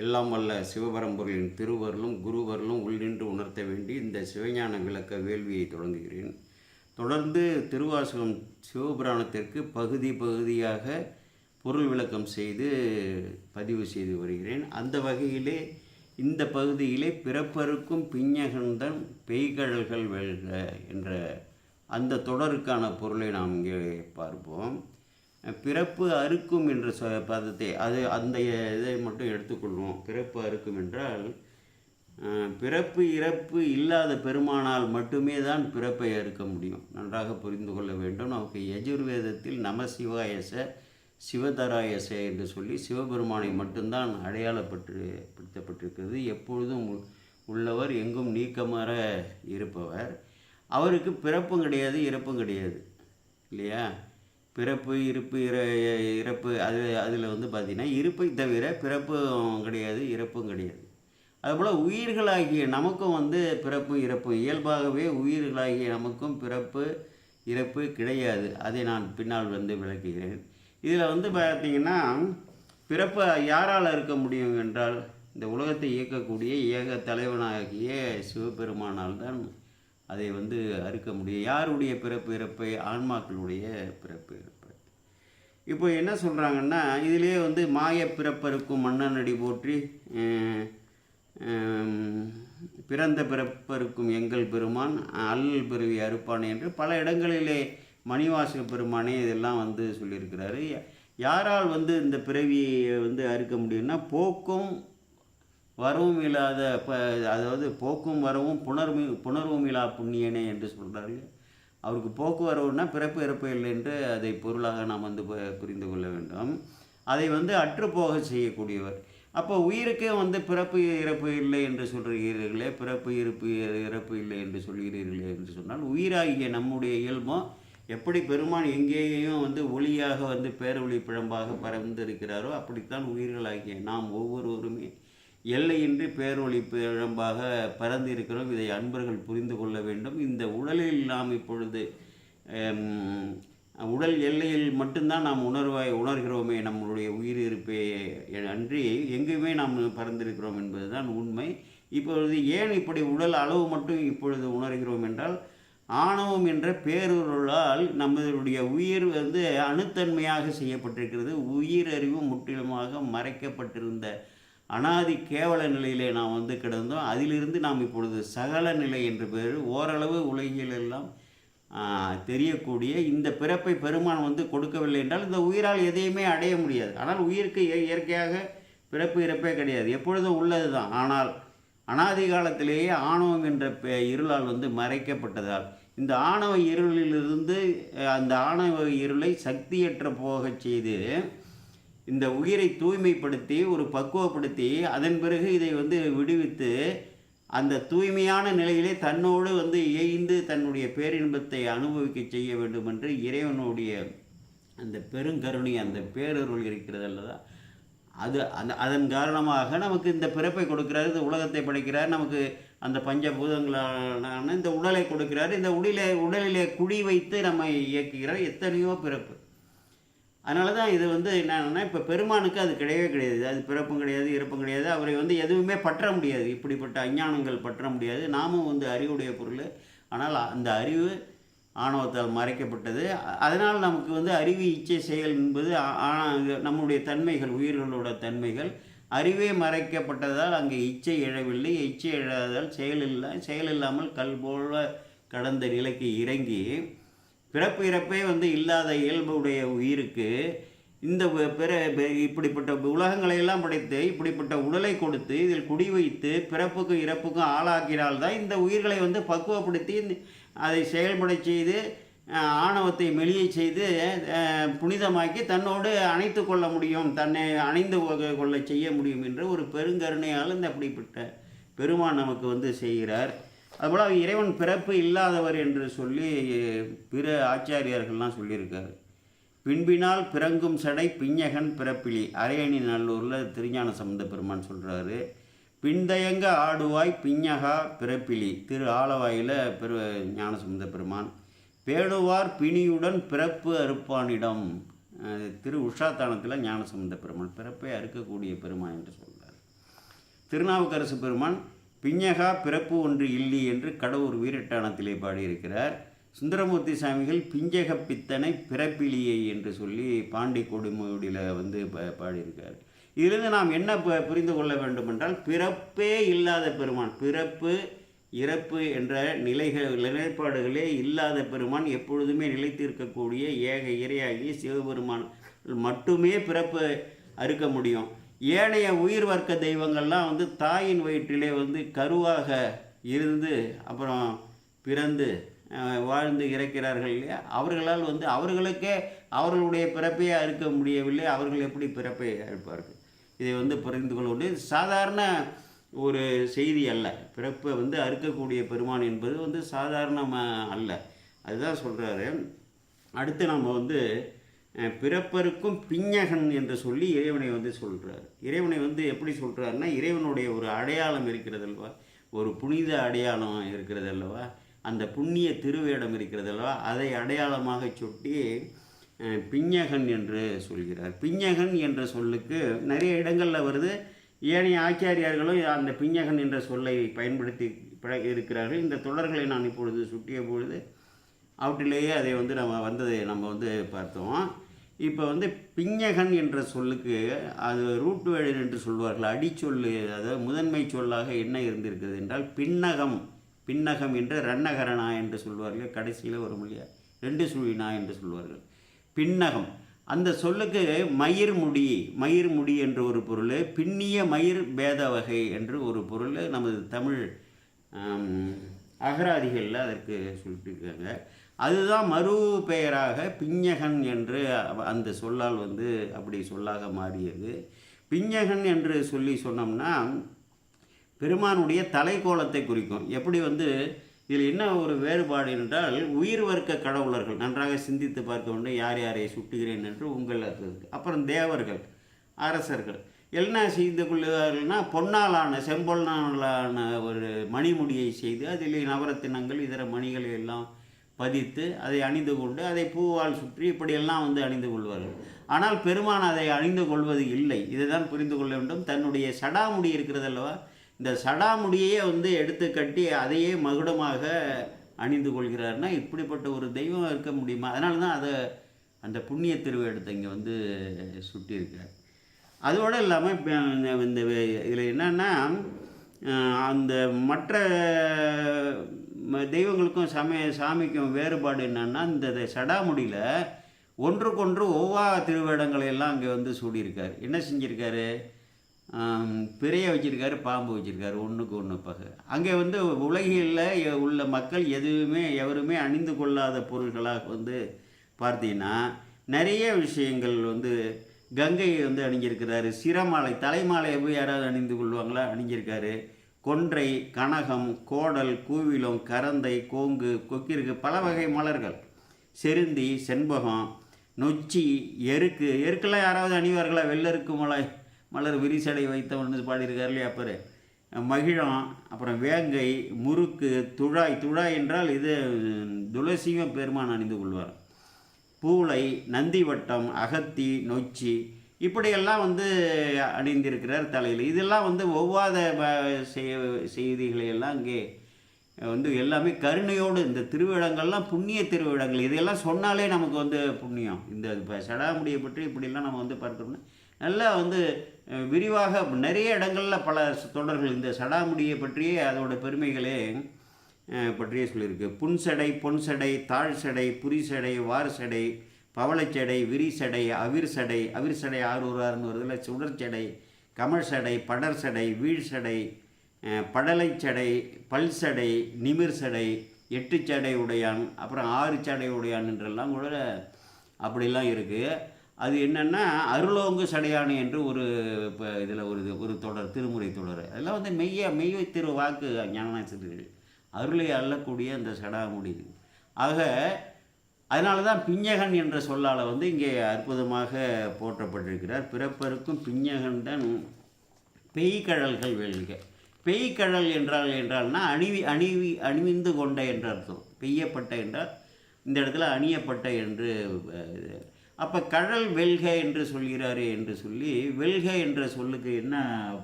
எல்லாம் வல்ல சிவபரம்பொருளின் திருவருளும் குருவருளும் உள்ளின்று உணர்த்த வேண்டி இந்த சிவஞான விளக்க வேள்வியை தொடங்குகிறேன். தொடர்ந்து திருவாசகம் சிவபுராணத்திற்கு பகுதி பகுதியாக பொருள் விளக்கம் செய்து பதிவு செய்து வருகிறேன். அந்த வகையிலே இந்த பகுதியிலே பிறப்பருக்கும் பிஞ்சகந்தன் பெய்கழல்கள் வெல்க என்ற அந்த தொடருக்கான பொருளை நாம் இங்கே பார்ப்போம். பிறப்பு அறுக்கும் என்ற சொ பதத்தை அது அந்த இதை மட்டும் எடுத்துக்கொள்வோம். பிறப்பு அறுக்கும் என்றால் பிறப்பு இறப்பு இல்லாத பெருமானால் மட்டுமே தான் பிறப்பை அறுக்க முடியும். நன்றாக புரிந்து கொள்ள வேண்டும். நமக்கு யஜுர்வேதத்தில் நமசிவாயச சிவதராயச என்று சொல்லி சிவபெருமானை மட்டும்தான் அடையாளப்பட்டு படுத்தப்பட்டிருக்கிறது எப்பொழுதும் உள்ளவர் எங்கும் நீக்கமாற இருப்பவர். அவருக்கு பிறப்பும் கிடையாது இறப்பும் கிடையாது. இல்லையா? பிறப்பு இருப்பு இற இறப்பு அது அதில் வந்து பார்த்திங்கன்னா இருப்பை தவிர பிறப்பும் கிடையாது இறப்பும் கிடையாது. அதுபோல் உயிர்களாகிய நமக்கும் வந்து பிறப்பு இறப்பு. இயல்பாகவே உயிர்களாகிய நமக்கும் பிறப்பு இறப்பு கிடையாது. அதை நான் பின்னால் வந்து விளக்குகிறேன். இதில் வந்து பார்த்தீங்கன்னா பிறப்பு யாரால் இருக்க முடியும் என்றால் இந்த உலகத்தை இயக்கக்கூடிய ஏக தலைவனாகிய சிவபெருமானால் தான் அதை வந்து அறுக்க முடியும். யாருடைய பிறப்பு இறப்பை? ஆன்மாக்களுடைய பிறப்பு இறப்பு. இப்போ என்ன சொல்கிறாங்கன்னா இதிலே வந்து மாய பிறப்பருக்கும் மன்னனடி போற்றி பிறந்த பிறப்பருக்கும் எங்கள் பெருமான் அல்லல் பிறவி அறுப்பான் என்று பல இடங்களிலே மணிவாசக பெருமானே இதெல்லாம் வந்து சொல்லியிருக்கிறாரு. யாரால் வந்து இந்த பிறவியை வந்து அறுக்க முடியும்னா போக்கும் வரவும் இல்லாத ப அதாவது போக்கும் வரவும் புணர்வு புணர்வும் இலா புண்ணியனே என்று சொல்கிறார்கள் அவருக்கு போக்கு வரவுன்னா பிறப்பு இறப்பு இல்லை என்று அதை பொருளாக நாம் வந்து புரிந்து கொள்ள வேண்டும். அதை வந்து அற்றுப்போக செய்யக்கூடியவர். அப்போ உயிருக்கே வந்து பிறப்பு இறப்பு இல்லை என்று சொல்கிறீர்களே பிறப்பு இருப்பு இறப்பு இல்லை என்று சொல்கிறீர்களே என்று சொன்னால் உயிராகிய நம்முடைய இயல்பும் எப்படி பெருமான் எங்கேயும் வந்து ஒளியாக வந்து பேரொளி பிழம்பாக பறந்திருக்கிறாரோ அப்படித்தான் உயிர்களாகிய நாம் ஒவ்வொருவருமே எல்லையின்றி பேரொழிப்பு இழம்பாக பறந்து இருக்கிறோம் இதை அன்பர்கள் புரிந்து கொள்ள வேண்டும். இந்த உடலில் நாம் இப்பொழுது உடல் எல்லையில் மட்டும்தான் நாம் உணர்வாய் உணர்கிறோமே நம்மளுடைய உயிர் இருப்பே அன்றி எங்குமே நாம் பறந்திருக்கிறோம் என்பதுதான் உண்மை. இப்பொழுது ஏன் இப்படி உடல் அளவு மட்டும் இப்பொழுது உணர்கிறோம் என்றால் ஆணவம் என்ற பேரொருளால் நம்மளுடைய உயிர் வந்து அணுத்தன்மையாக செய்யப்பட்டிருக்கிறது. உயிர் அறிவு முற்றிலுமாக மறைக்கப்பட்டிருந்த அனாதி கேவல நிலையிலே நாம் வந்து கிடந்தோம். அதிலிருந்து நாம் இப்பொழுது சகல நிலை என்ற பேர் ஓரளவு உலகியல் எல்லாம் தெரியக்கூடிய இந்த பிறப்பை பெருமான் வந்து கொடுக்கவில்லை என்றால் இந்த உயிரால் எதையுமே அடைய முடியாது. ஆனால் உயிருக்கு இயற்கையாக பிறப்பு இறப்பே கிடையாது. எப்பொழுதும் உள்ளது தான் ஆனால் அனாதி காலத்திலேயே ஆணவம் என்ற பெ- இருளால் வந்து மறைக்கப்பட்டதால் இந்த ஆணவ இருளிலிருந்து அந்த ஆணவ இருளை சக்தியற்ற போகச் செய்து இந்த உயிரை தூய்மைப்படுத்தி ஒரு பக்குவப்படுத்தி அதன் பிறகு இதை வந்து விடுவித்து அந்த தூய்மையான நிலையிலே தன்னோடு வந்து இயைந்து தன்னுடைய பேரின்பத்தை அனுபவிக்க செய்ய வேண்டும் என்று இறைவனுடைய அந்த பெருங்கருணை அந்த பேரருள் இருக்கிறது அல்லதா அது அந்த அதன் காரணமாக நமக்கு இந்த பிறப்பை கொடுக்கிறார் இந்த உலகத்தை படைக்கிறார் நமக்கு அந்த பஞ்சபூதங்களான இந்த உடலை கொடுக்கிறார் இந்த உடலை உடலிலே குடி வைத்து நம்மை இயக்குகிறார் எத்தனையோ பிறப்பு. அதனால தான் இது வந்து என்னென்னா இப்போ பெருமானுக்கு அது கிடையவே கிடையாது. அது பிறப்பும் கிடையாது இறப்பும் கிடையாது. அவரை வந்து எதுவுமே பற்ற முடியாது. இப்படிப்பட்ட அஞ்ஞானங்கள் பற்ற முடியாது. நாமும் வந்து அறிவுடைய பொருள். ஆனால் அந்த அறிவு ஆணவத்தால் மறைக்கப்பட்டது. அதனால் நமக்கு வந்து அறிவு இச்சை செயல் என்பது ஆ- நம்முடைய தன்மைகள் உயிர்களோட தன்மைகள். அறிவே மறைக்கப்பட்டதால் அங்கே இச்சை எழவில்லை. இச்சை எழாததால் செயல் இல்லை செயல் இல்லாமல் கல் போல கடந்த நிலைக்கு இறங்கி பிறப்பு இறப்பே வந்து இல்லாத இயல்புடைய உயிருக்கு இந்த பிற இப்படிப்பட்ட உலகங்களையெல்லாம் படைத்து இப்படிப்பட்ட உடலை கொடுத்து இதில் குடி வைத்து பிறப்புக்கும் இறப்புக்கும் ஆளாக்கினால்தான் இந்த உயிர்களை வந்து பக்குவப்படுத்தி அதை செயல்பட செய்து ஆணவத்தை மெளியை செய்து புனிதமாக்கி தன்னோடு அணைத்து கொள்ள முடியும் தன்னை அணைந்து கொள்ள செய்ய முடியும் என்று ஒரு பெருங்கருணையால் இந்த அப்படிப்பட்ட பெருமான் நமக்கு வந்து செய்கிறார். அதுபோல் இறைவன் பிறப்பு இல்லாதவர் என்று சொல்லி பிற ஆச்சாரியார்கள்லாம் சொல்லியிருக்காரு. பின்பினால் பிறங்கும் சடை பிஞ்சகன் பிறப்பிலி. அரையணி நல்லூரில் திருஞான சம்பந்த பெருமான் சொல்கிறாரு பின்தயங்க ஆடுவாய் பிஞ்சகா பிறப்பிலி. திரு ஆலவாயில் பெரு ஞானசம்பந்த பெருமான். பேணுவார் பிணியுடன் பிறப்பு அறுப்பானிடம். திரு உஷாத்தானத்தில் ஞானசம்பந்த பெருமான். பிறப்பை அறுக்கக்கூடிய பெருமான் என்று சொல்கிறார் திருநாவுக்கரசு பெருமான் பிஞகா பிறப்பு ஒன்று இல்லி என்று கடவுர் வீரட்டானத்திலே பாடியிருக்கிறார். சுந்தரமூர்த்தி சாமிகள் பிஞ்சக பித்தனை பிறப்பிலியை என்று சொல்லி பாண்டி கொடுமுடியில் வந்து ப- பாடியிருக்கார். இதிலிருந்து நாம் என்ன ப- புரிந்து கொள்ள வேண்டும் என்றால் பிறப்பே இல்லாத பெருமான் பிறப்பு இறப்பு என்ற நிலைகள் நிலைப்பாடுகளே இல்லாத பெருமான் எப்பொழுதுமே நிலைத்திருக்கக்கூடிய ஏக இறையாகி சிவபெருமான் மட்டுமே பிறப்பு அறுக்க முடியும். ஏனைய உயிர் வர்க்க தெய்வங்கள்லாம் வந்து தாயின் வயிற்றிலே வந்து கருவாக இருந்து அப்புறம் பிறந்து வாழ்ந்து இறக்கிறார்கள் இல்லையா? அவர்களால் வந்து அவர்களுக்கே அவர்களுடைய பிறப்பையே அறுக்க முடியவில்லை. அவர்கள் எப்படி பிறப்பை அறுப்பார்கள் இதை வந்து புரிந்து கொள்ள சாதாரண ஒரு செய்தி அல்ல. பிறப்பை வந்து அறுக்கக்கூடிய பெருமான் என்பது வந்து சாதாரணமாக அல்ல. அதுதான் சொல்கிறாரு அடுத்து நம்ம வந்து பிறப்பருக்கும் பிஞ்சகன் என்று சொல்லி இறைவனை வந்து சொல்கிறார் இறைவனை வந்து எப்படி சொல்கிறாருன்னா இறைவனுடைய ஒரு அடையாளம் இருக்கிறது அல்லவா ஒரு புனித அடையாளம் இருக்கிறது அல்லவா அந்த புண்ணிய திருவேடம் இருக்கிறது அல்லவா அதை அடையாளமாக சுட்டி பிஞ்சகன் என்று சொல்கிறார். பிஞகன் என்ற சொல்லுக்கு நிறைய இடங்களில் வருது. ஏனைய ஆச்சாரியார்களும் அந்த பிஞ்சகன் என்ற சொல்லை பயன்படுத்தி இருக்கிறார்கள். இந்த தொடர்களை நான் இப்பொழுது சுட்டிய பொழுது அவற்றிலேயே அதை வந்து நம்ம வந்ததை நம்ம வந்து பார்த்தோம். இப்போ வந்து பிஞ்சகன் என்ற சொல்லுக்கு அது ரூட்டு வேர்டு என்று சொல்வார்கள் அடிச்சொல்லு அதாவது முதன்மை சொல்லாக என்ன இருந்திருக்கிறது என்றால் பின்னகம் பின்னகம் என்று ரன்னகரணா என்று சொல்வார்கள் கடைசியில் ஒரு மொழியா ரெண்டு சுழினா என்று சொல்வார்கள். பின்னகம் அந்த சொல்லுக்கு மயிர் முடி மயிர் முடி என்று ஒரு பொருள் பின்னிய மயிர் பேத வகை என்று ஒரு பொருள் நமது தமிழ் அகராதிகளில் அதற்கு சொல்லிட்டுருக்காங்க. அதுதான் மறு பெயராக பிஞ்சகன் என்று அந்த சொல்லால் வந்து அப்படி சொல்லாக மாறியது. பிஞ்சகன் என்று சொல்லி சொன்னோம்னா பெருமானுடைய தலைக்கோலத்தை குறிக்கும். எப்படி வந்து இதில் என்ன ஒரு வேறுபாடு என்றால் உயிர் வர்க்க கடவுளர்கள் நன்றாக சிந்தித்து பார்க்க வேண்டும் யார் யாரை சுட்டுகிறேன் என்று உங்கள் அப்புறம் தேவர்கள் அரசர்கள். என்ன செய்து கொள்ளுவார்கள்னா பொன்னாலான செம்பொன்னாலான ஒரு மணிமுடியை செய்து அதில் நவரத்தினங்கள் இதர மணிகளை எல்லாம் பதித்து அதை அணிந்து கொண்டு அதை பூவால் சுற்றி இப்படியெல்லாம் வந்து அணிந்து கொள்வார்கள். ஆனால் பெருமான் அதை அணிந்து கொள்வது இல்லை. இதுதான் புரிந்து கொள்ள வேண்டும். தன்னுடைய சடாமுடி இருக்கிறது அல்லவா? இந்த சடாமுடியையே வந்து எடுத்து கட்டி அதையே மகுடமாக அணிந்து கொள்கிறார்னா இப்படிப்பட்ட ஒரு தெய்வம் இருக்க முடியுமா? அதனால தான் அதை அந்த புண்ணிய திருவேடத்தை இங்கே வந்து சுட்டியிருக்கிறார் அதோடு இல்லாமல் இப்போ இந்த இந்த இதில் என்னென்னா அந்த மற்ற தெய்வங்களுக்கும் சமய சாமிக்கும் வேறுபாடு என்னன்னா இந்த சடாமுடியில் ஒன்றுக்கொன்று ஒவ்வா திருவேடங்களை எல்லாம் அங்கே வந்து சூடியிருக்கார். என்ன செஞ்சுருக்காரு? பிறைய வச்சுருக்காரு பாம்பு வச்சுருக்காரு ஒன்றுக்கு ஒன்று பக. அங்கே வந்து உலகில் உள்ள மக்கள் எதுவுமே எவருமே அணிந்து கொள்ளாத பொருள்களாக வந்து பார்த்தீங்கன்னா நிறைய விஷயங்கள் வந்து கங்கையை வந்து அணிஞ்சிருக்கிறாரு. சிரமாலை தலைமாலையை போய் யாராவது அணிந்து கொள்வாங்களா? அணிஞ்சிருக்காரு. கொன்றை கனகம் கோடல் கூவிலம் கரந்தை கோங்கு கொக்கிற்கு பல வகை மலர்கள். செருந்தி செண்பகம் நொச்சி எருக்கு. எருக்கெல்லாம் யாராவது அணிவார்களா? வெள்ளருக்கு மலை மலர் விரிசடை வைத்தவன் பாடியிருக்கார் இல்லையா அப்பரு? மகிழம் அப்புறம் வேங்கை முறுக்கு துழாய். துழாய் என்றால் இது துளசியும் பெருமான் அணிந்து கொள்வார். பூளை நந்திவட்டம் அகத்தி நொச்சி இப்படியெல்லாம் வந்து அணிந்திருக்கிறார் தலையில். இதெல்லாம் வந்து ஒவ்வாத செய்- செய்திகளை எல்லாம் இங்கே வந்து எல்லாமே கருணையோடு இந்த திருவிழங்கள்லாம் புண்ணிய திருவிழங்கள். இதையெல்லாம் சொன்னாலே நமக்கு வந்து புண்ணியம். இந்த இப்போ சடாமுடியை பற்றி இப்படிலாம் நம்ம வந்து பார்த்தோம்னா நல்லா வந்து விரிவாக நிறைய இடங்களில் பல தொடர்கள் இந்த சடாமுடியை பற்றியே அதோட பெருமைகளே பற்றியே சொல்லியிருக்கு. புன்சடை பொன்சடை தாழ்சடை புரிசடை வார்சடை பவளச்சடை விரிசடை அவிர்சடை அவிர்சடை ஆரூரார்னு வருதுல சுடர்ச்சடை கமழ்சடை படர்சடை வீழ்சடை அஹ், படலைச்சடை பல்சடை நிமிர்சடை எட்டுச்சடை உடையான் அப்புறம் ஆறு சடை உடையான் என்றெல்லாம் கூட அப்படிலாம் இருக்குது அது என்னென்னா அருளோங்கு சடையானு என்று ஒரு இப்போ இதில் ஒரு இது- ஒரு தொடர் திருமுறை தொடர். அதெல்லாம் வந்து மெய்ய மெய்ய திரு வாக்கு ஞானசிரியர்கள் அருளை அள்ளக்கூடிய அந்த சடா முடியுது ஆக அதனால தான் பிஞ்சகன் என்ற சொல்லால் வந்து இங்கே அற்புதமாக போற்றப்பட்டிருக்கிறார். பிறப்பருக்கும் பிஞ்சகன் தான் பெய்கழல்கள் வெல்க பெய்கழல் என்றால் என்றால்னா அணிவி அணிவி அணிவிந்து கொண்ட என்ற அர்த்தம். பெய்யப்பட்ட என்றால் இந்த இடத்துல அணியப்பட்ட என்று அப்போ கடல் வெல்க என்று சொல்கிறாரே என்று சொல்லி வெல்க என்ற சொல்லுக்கு என்ன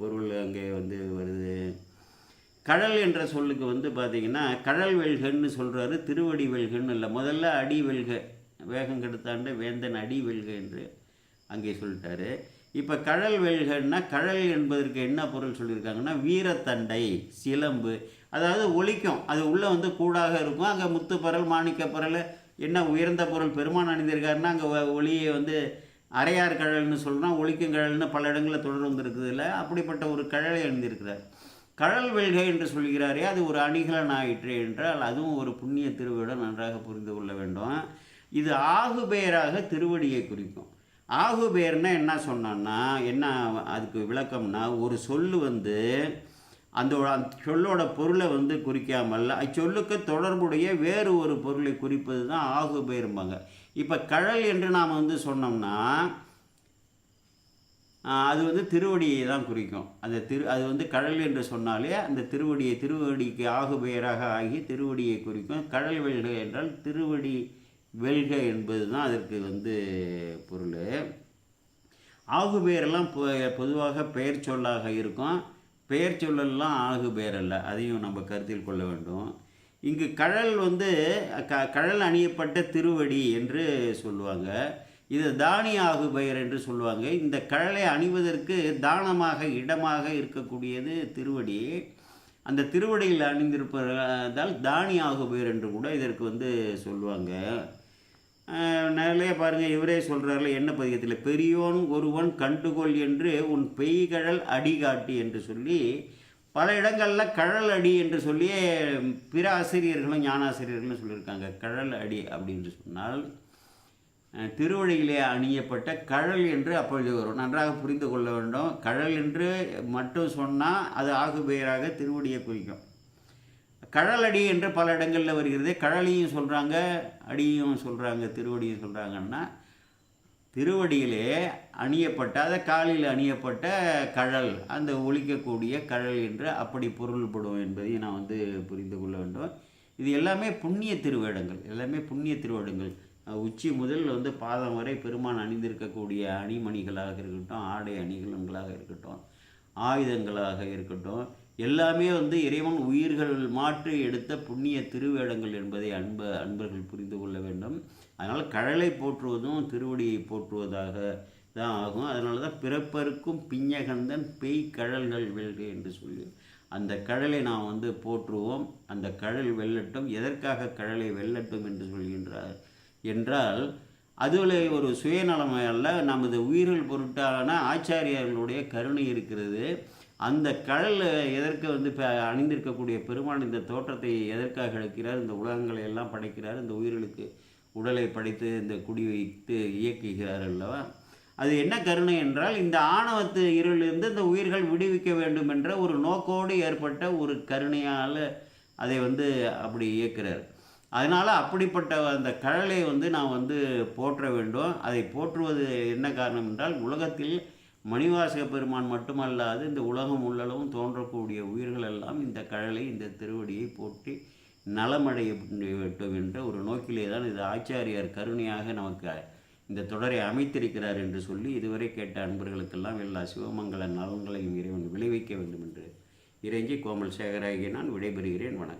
பொருள் அங்கே வந்து வருது? கடல் என்ற சொல்லுக்கு வந்து பார்த்திங்கன்னா கடல் வெல்கன்னு சொல்கிறாரு திருவடி வெல்கன்னு இல்லை. முதல்ல அடி வெல்க வேகம் கெடுத்தாண்டு வேந்தன் அடி வெல்க என்று அங்கே சொல்லிட்டாரு. இப்போ கடல் வெல்கன்னா கடல் என்பதற்கு என்ன பொருள் சொல்லியிருக்காங்கன்னா வீரத்தண்டை சிலம்பு. அதாவது ஒழிக்கும் அது உள்ளே வந்து கூடாக இருக்கும். அங்கே முத்துப்பரல் மாணிக்கப்பரல் என்ன உயர்ந்த பொருள் பெருமான் அணிந்திருக்காருன்னா அங்கே ஒளியை வந்து அரையார் கடல்னு சொல்கிறோம் ஒழிக்கும் கடல்னு பல இடங்களில் தொடர் வந்திருக்குது இல்லை அப்படிப்பட்ட ஒரு கழலை அணிந்திருக்கிறார். கடல் வெல்கை என்று சொல்கிறாரே அது ஒரு அணிகலன் ஆயிற்று என்றால் அதுவும் ஒரு புண்ணிய திருவிடம் நன்றாக புரிந்து கொள்ள வேண்டும். இது ஆகுபெயராக திருவடியை குறிக்கும். ஆகுபெயர்னா என்ன சொன்னான்னா என்ன அதுக்கு விளக்கம்னா ஒரு சொல்லு வந்து அந்த சொல்லோட பொருளை வந்து குறிக்காமல் அச்சொல்லுக்கு தொடர்புடைய வேறு ஒரு பொருளை குறிப்பது தான் ஆகுபெயர்பாங்க இப்போ கழல் என்று நாம் வந்து சொன்னோம்னா அது வந்து திருவடியை தான் குறிக்கும். அந்த திரு அது வந்து கடல் என்று சொன்னாலே அந்த திருவடியை திருவடிக்கு ஆகு பெயராக ஆகி திருவடியை குறிக்கும். கடல் வெல்க என்றால் திருவடி வெல்க என்பது தான் அதற்கு வந்து பொருள். ஆகு பெயரெல்லாம் பொ- பொதுவாக பெயர் சொல்லாக இருக்கும். பெயர் சொல்லலாம் ஆகு பெயர் அல்ல. அதையும் நம்ம கருத்தில் கொள்ள வேண்டும். இங்கு கடல் வந்து க கடல் அணியப்பட்ட திருவடி என்று சொல்லுவாங்க. இது தானியாகு பெயர் என்று சொல்லுவாங்க. இந்த கழலை அணிவதற்கு தானமாக இடமாக இருக்கக்கூடியது திருவடி. அந்த திருவடியில் அணிந்திருப்பதால் தானியாகு பெயர் என்று கூட இதற்கு வந்து சொல்லுவாங்க. நிறைய பாருங்கள் இவரே சொல்கிறார்ல என்ன பதிகத்தில்? பெரியோன் ஒருவன் கண்டுகொள் என்று உன் பெய்கழல் அடி காட்டி என்று சொல்லி பல இடங்களில் கழல் அடி என்று சொல்லி பிற ஆசிரியர்களும் ஞானாசிரியர்களும் சொல்லியிருக்காங்க. கழல் அடி அப்படின்னு சொன்னால் திருவழியிலே அணியப்பட்ட கழல் என்று அப்பொழுது வரும். நன்றாக புரிந்து கொள்ள வேண்டும். கழல் என்று மட்டும் சொன்னால் அது ஆகு பெயராக திருவடியை குறிக்கும். கழலடி என்று பல இடங்களில் வருகிறது. கழலையும் சொல்கிறாங்க அடியும் சொல்கிறாங்க திருவடியும் சொல்கிறாங்கன்னா திருவடியிலே அணியப்பட்ட அதை காலில் அணியப்பட்ட கழல் அந்த ஒழிக்கக்கூடிய கழல் என்று அப்படி பொருள்படும் என்பதையும் நான் வந்து புரிந்து கொள்ள வேண்டும். இது எல்லாமே புண்ணிய திருவேடங்கள். எல்லாமே புண்ணிய திருவேடங்கள். உச்சி முதல் வந்து பாதம் வரை பெருமான் அணிந்திருக்கக்கூடிய அணிமணிகளாக இருக்கட்டும் ஆடை அணிகலன்களாக இருக்கட்டும் ஆயுதங்களாக இருக்கட்டும் எல்லாமே வந்து இறைவன் உயிர்கள் மாற்றி எடுத்த புண்ணிய திருவேடங்கள் என்பதை அன்ப அன்பர்கள் புரிந்து கொள்ள வேண்டும். அதனால் கடலை போற்றுவதும் திருவடியை போற்றுவதாக தான் ஆகும். அதனால தான் பிறப்பருக்கும் பிஞ்சகந்தன் பெய் கழல்கள் வெல்க என்று சொல்லி அந்த கடலை நாம் வந்து போற்றுவோம். அந்த கடல் வெல்லட்டும் எதற்காக கடலை வெல்லட்டும் என்று சொல்கின்றார்? என்றால் அதில் ஒரு சுயநலம் அல்ல. நமது உயிர்கள் பொருட்டான ஆச்சாரியர்களுடைய கருணை இருக்கிறது. அந்த கடல் எதற்கு வந்து இப்போ அணிந்திருக்கக்கூடிய பெருமான் இந்த தோற்றத்தை எதற்காக எடுக்கிறார்? இந்த உலகங்களை எல்லாம் படைக்கிறார். இந்த உயிர்களுக்கு உடலை படைத்து இந்த குடி வைத்து இயக்குகிறார் அல்லவா? அது என்ன கருணை என்றால் இந்த ஆணவத்து இருளிலிருந்து இந்த உயிர்கள் விடுவிக்க வேண்டும் என்ற ஒரு நோக்கோடு ஏற்பட்ட ஒரு கருணையால் அதை வந்து அப்படி இயக்கிறார். அதனால் அப்படிப்பட்ட அந்த கழலை வந்து நான் வந்து போற்ற வேண்டும். அதை போற்றுவது என்ன காரணம் என்றால் உலகத்தில் மணிவாசக பெருமான் மட்டுமல்லாது இந்த உலகம் உள்ளளவும் தோன்றக்கூடிய உயிர்கள் எல்லாம் இந்த கழலை இந்த திருவடியை போற்றி நலமடைய வேண்டும் என்ற ஒரு நோக்கிலே தான் இது ஆச்சாரியார் கருணையாக நமக்கு இந்த தொடரை அமைத்திருக்கிறார் என்று சொல்லி இதுவரை கேட்ட அன்பர்களுக்கெல்லாம் எல்லா சிவமங்கல நலன்களையும் இறைவன் விளைவிக்க வேண்டும் என்று இறைஞ்சி கோமல் சேகராகிய நான் விடைபெறுகிறேன். வணக்கம்.